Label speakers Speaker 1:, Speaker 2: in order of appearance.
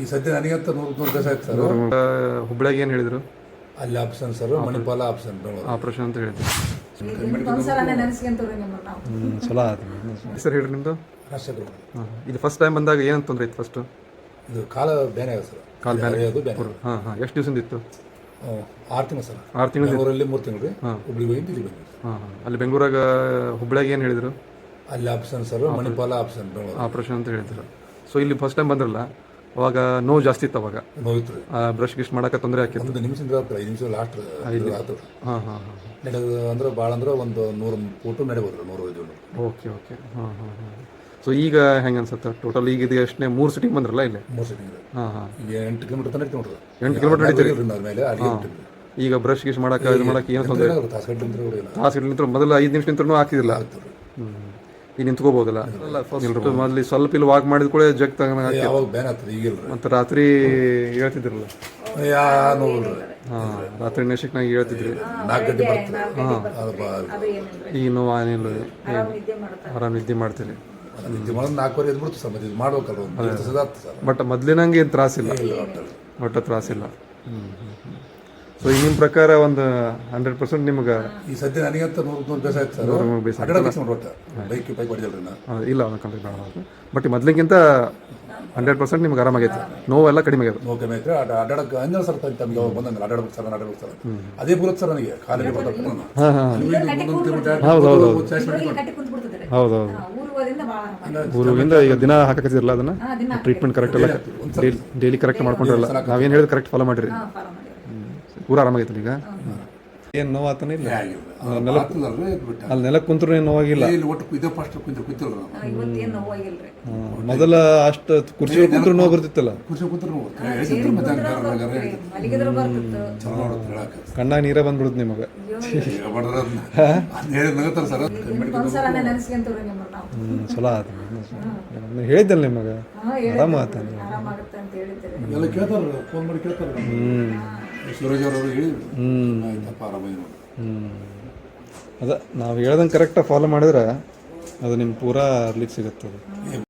Speaker 1: ಈ ಸದ್ಯ ನನಗಂತ ನೂರು ನೂರು ದಿವಸ ಆಯ್ತು ಸರ್.
Speaker 2: ಹುಬ್ಳ್ಯಾಗ ಏನು ಹೇಳಿದ್ರು?
Speaker 1: ಅಲ್ಲಿ option sir Manipal option operation
Speaker 2: operation ಅಂತ ಹೇಳಿದ್ರು. ಚಲೋ ಆಯ್ತು ಸರ್ ಹೇಳ್ರಿ ನಿಮ್ಮದು
Speaker 1: ರಾಷ್ಟ್ರಗಳು
Speaker 2: ಹಾಂ ಇದು ಫಸ್ಟ್ ಟೈಮ್ ಬಂದಾಗ ಏನಂತ ತೊಂದರೆ ಇತ್ತು ಫಸ್ಟು
Speaker 1: ಇದು ಕಾಲ ಬೇನೆ ಆಗಿದೆ ಸರ್.
Speaker 2: ಕಾಲ ಬೇರೆ
Speaker 1: ಅದು ಬೇನೆ
Speaker 2: ಹಾಂ ಹಾಂ ಎಷ್ಟು ದಿವಸದಿಂದ ಇತ್ತು.
Speaker 1: ಆರು ತಿಂಗಳು ಸರ್.
Speaker 2: ಆರು ತಿಂಗಳು
Speaker 1: ಬೆಂಗಳೂರಲ್ಲಿ ಮೂರು ತಿಂಗಳು. ರೀ ಹುಬ್ಳಿಗೆ ಹೋಗಿ ಇಲ್ಲಿ ಬಂದ್ವಿ
Speaker 2: ಹಾಂ ಹಾಂ ಅಲ್ಲಿ ಬೆಂಗಳೂರಾಗ ಹುಬ್ಳ್ಯಾಗ ಏನು ಹೇಳಿದ್ರು?
Speaker 1: ಅಲ್ಲಿ option sir Manipal option
Speaker 2: operation ಅಂತ ಹೇಳಿದ್ರು. ಸೊ ಇಲ್ಲಿ ಫಸ್ಟ್ ಟೈಮ್ ಬಂದ್ರಲ್ಲ? ಅವಾಗ ನೋವು ಜಾಸ್ತಿ ಇತ್ತು ಅವಾಗ.
Speaker 1: ನೋವಿತ್ತು
Speaker 2: ಬ್ರಷ್ ಗಿಶ್ ಮಾಡಕ್ಕೆ ತೊಂದರೆ ಆಕಿತ್ತು
Speaker 1: ಒಂದು ನಿಮಿಷದಿಂದ ಐದು ನಿಮಿಷ. ಲಾಸ್ಟ್ ಆತು.
Speaker 2: ಹಾಂ ಹಾಂ ಹಾಂ
Speaker 1: ನಡೆದು ಅಂದ್ರೆ ಭಾಳ ಅಂದ್ರೆ ಒಂದು ನೂರು ಫೋಟೋ ನಡೆಬೋದು ನೂರು ಐದು
Speaker 2: ಓಕೆ ಓಕೆ ಹಾಂ ಹಾಂ ಹಾಂ. ಸೊ ಈಗ ಹೆಂಗೆ ಅನ್ಸುತ್ತೆ? ಟೋಟಲ್ ಈಗ ಇದು ಎಷ್ಟನೇ ಮೂರು ಸಿಟಿಗೆ ಬಂದ್ರಲ್ಲ ಇಲ್ಲಿ?
Speaker 1: ಮೂರು ಸಿಟಿಂಗ್
Speaker 2: ಹಾಂ ಹಾಂ.
Speaker 1: ಈಗ ಎಂಟು ಕಿಲೋಮೀಟರ್ ತನಕ ನೋಡ್ರಿ
Speaker 2: ಎಂಟು ಕಿಲೋಮೀಟರ್ ನಡೀತೀರಿ
Speaker 1: ಮೇಲೆ
Speaker 2: ಈಗ ಬ್ರಷ್ ಗಿಶ್ ಮಾಡಕ್ಕೆ ಇದು ಮಾಡಕ್ಕೆ ಏನು ತೊಂದರೆ? ತಾಸು ಗಂಟೆ ನಿಂತರು ಮೊದಲು ಐದು ನಿಮಿಷ ನಿಂತರೂ ಹಾಕಿದಿಲ್ಲ ಈಗ ನಿಂತ್ಕೋಬೋದಲ್ಲ? ಮೊದಲು ಸ್ವಲ್ಪ ಇಲ್ಲಿ ವಾಕ್ ಮಾಡಿದ ಕೂಡ ಜಗ್ ತಗೊಂಡು
Speaker 1: ಯಾವಾಗ ಬ್ಯಾನ್ ಆಗ್ತದೆ ಈಗಿಲ್ಲ
Speaker 2: ಮತ್ತು ರಾತ್ರಿ ಹೇಳ್ತಿದ್ರಲ್ಲ?
Speaker 1: ಯಾ ನೋವು
Speaker 2: ಹಾಂ ರಾತ್ರಿ ನೆಶಕ್ನಾಗ ಹೇಳ್ತಿದ್ರಿ.
Speaker 1: ನಾಲ್ಕು ಗಂಟೆ ಬರ್ತದೆ.
Speaker 3: ಏನಿಲ್ಲ
Speaker 2: ಈಗ ನೋವು ಏನಿಲ್ಲ
Speaker 3: ಆರಾಮ್ ನಿದ್ದೆ ಮಾಡ್ತಾರೆ.
Speaker 2: ನಿದ್ದೆ
Speaker 1: ಮಾಡೋದು ನಾಲ್ಕುವರೆ ಎದ್ದು ಬಿಡ್ತು ಸರ್ ಮತ್ತೆ ಇದು ಮಾಡ್ಬೇಕಲ್ಲ ಒಂದು ಸರ್.
Speaker 2: ಬಟ್ ಮೊದ್ಲಿನಂಗೆ ಏನು ತ್ರಾಸಿಲ್ಲ. ಒಟ್ಟು. ತ್ರಾಸಿಲ್ಲ. ಹ್ಞೂ ಹ್ಞೂ ಸೊ ಈಗಿನ ನಿಮ್ಮ ಪ್ರಕಾರ ಒಂದು ಹಂಡ್ರೆಡ್ ಪರ್ಸೆಂಟ್ ನಿಮ್ಗೆ
Speaker 1: ಈ ಸದ್ಯ ನನಗಂತ ನೂರು ನೂರು ಬೇಸ ಆಯ್ತು ಸರ್.
Speaker 2: ನೂರು ಬೇಸ
Speaker 1: ಒಟ್ಟು ಬೈಕ್ ಬೈಕ್
Speaker 2: ಆ, ಇಲ್ಲ ಒಂದು ಕಂಪ್ಲೀಟ್ ಮಾಡೋದು ಬಟ್ ಮೊದಲಿಗಿಂತ ಹಂಡ್ರೆಡ್ ಪರ್ಸೆಂಟ್ ನಿಮ್ಗೆ ಆರಾಮಾಗೈತೆ ನೋವೆಲ್ಲ ಕಡಿಮೆ ಆಗೈತೆ
Speaker 1: ನೋವು ಕಮ್ಮಿ ಐತ್ರಿ ಆಡಾಡಕ್ಕೆ ಅಂಜಲ್ ಸರ್ ತಮ್ಗೆ ಯಾವಾಗ ಬಂದಂಗೆ ಅಡ್ಡಾಡ್ಬೇಕು ಸರ್ ಅಡ್ಡಾಡ್ಬೇಕು ಸರ್. ಅದೇ ಬರುತ್ತೆ ಸರ್ ನನಗೆ. ಕಾಲಿಗೆ ಬರ್ತದೆ
Speaker 2: ಹಾಂ ಹಾಂ.
Speaker 3: ಊರಿಗೆ ಕಟ್ಟಿ ಕುಂತ್ ಬಿಡ್ತಿದ್ದಾರೆ
Speaker 2: ಹೌದು ಹೌದು
Speaker 3: ಭಾಳ
Speaker 2: ಊರಿಂದ ಈಗ ದಿನ ಹಾಕಕತ್ತಿರಲ್ಲ ಅದನ್ನ? ಟ್ರೀಟ್ಮೆಂಟ್ ಕರೆಕ್ಟ್ ಎಲ್ಲ ಡೈಲಿ ಕರೆಕ್ಟ್ ಮಾಡ್ಕೊಂಡ್ರಲ್ಲ. ನಾವೇನು ಹೇಳಿದ್ರೆ ಕರೆಕ್ಟ್ ಫಾಲೋ ಮಾಡಿರಿ.
Speaker 3: ಹಾ ಫಾಲೋ ಮಾಡಿ
Speaker 2: ಪೂರ ಆರಾಮಾಗೈತಲ್ಲ ಈಗ? ಏನು ನೋವು ಆತನ ಇಲ್ಲ ನೆಲ ಅಲ್ಲಿ ನೆಲಕ್ಕೆ ಕುಂತ್ರು ಏನು ನೋವಾಗಿಲ್ಲ? ಮೊದಲ ಅಷ್ಟು ಕುರ್ಚಿ ಕುಂತ್ರು ನೋವು ಬರ್ತಿತ್ತಲ್ಲ? ಕಣ್ಣಾಗ ನೀರೇ ಬಂದ್ಬಿಡುತ್ತೆ ನಿಮಗೆ. ಹ್ಞೂ ಚಲೋ ಆತ ಹೇಳಿದ್ದಲ್ಲ ನಿಮಗೆ? ಆರಾಮ ಆತ
Speaker 3: ಆರಾಮಾಗುತ್ತೆ
Speaker 1: ಅವರು ಹೇಳಿದ್ರು. ಆಯ್ತಪ್ಪ ಆರಾಮಾಗಿ ನೋಡಿ
Speaker 2: ಹ್ಞೂ ಅದ ನಾವು ಹೇಳ್ದಂಗೆ ಕರೆಕ್ಟಾಗಿ ಫಾಲೋ ಮಾಡಿದ್ರೆ ಅದು ನಿಮ್ಮ ಪೂರಾ ಅರ್ಲಿಕ್ಕೆ ಸಿಗುತ್ತೆ ಅದು